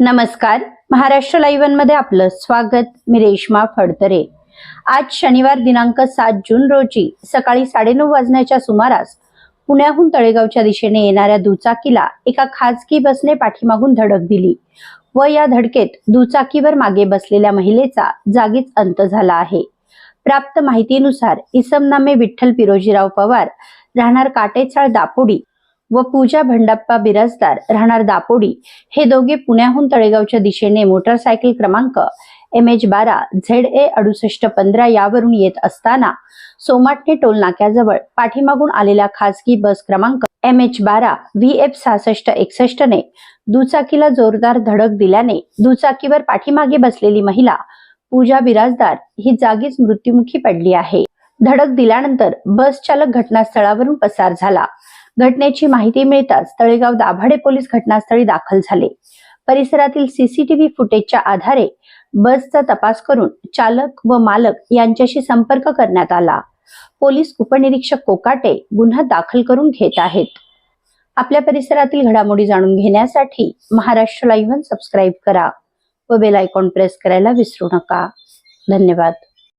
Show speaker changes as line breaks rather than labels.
नमस्कार. महाराष्ट्र लाईव्हमध्ये आपलं स्वागत. मी रेश्मा फडतरे. आज शनिवार दिनांक सात जून रोजी सकाळी साडेनऊ वाजण्याच्या सुमारास पुण्याहून तळेगावच्या दिशेने येणाऱ्या दुचाकीला एका खाजगी बसने पाठीमागून धडक दिली व या धडकेत दुचाकीवर मागे बसलेल्या महिलेचा जागीच अंत झाला आहे. प्राप्त माहितीनुसार इसमनामे विठ्ठल पिरोजीराव पवार राहणार काटेचाळ दापोडी व पूजा भंडाप्पा बिराजदार राहणार दापोडी हे दोघे पुण्याहून तळेगावच्या दिशेने मोटरसायकल क्रमांक एम एच बारा झेड ए अडुसष्ट पंधरा यावरून येत असताना सोमाटणे टोल नाक्याजवळ पाठीमागून आलेल्या खासगी बस क्रमांक एम एच बारा व्ही एफ सहासष्ट एकसष्ट ने दुचाकीला जोरदार धडक दिल्याने दुचाकीवर पाठीमागे बसलेली महिला पूजा बिराजदार ही जागीच मृत्युमुखी पडली आहे. धडक दिल्यानंतर बस चालक घटनास्थळावरून पसार झाला. घटनेची माहिती मिळताच तळेगाव दाभाडे पोलीस घटनास्थळी दाखल झाले. परिसरातील सीसीटीव्ही फुटेजच्या आधारे बसचा तपास करून चालक व मालक यांच्याशी संपर्क करण्यात आला. पोलीस उपनिरीक्षक कोकाटे गुन्हा दाखल करून घेत आहेत. आपल्या परिसरातील घडामोडी जाणून घेण्यासाठी महाराष्ट्र लाईव्ह सबस्क्राईब करा व बेल आयकॉन प्रेस करायला विसरू नका. धन्यवाद.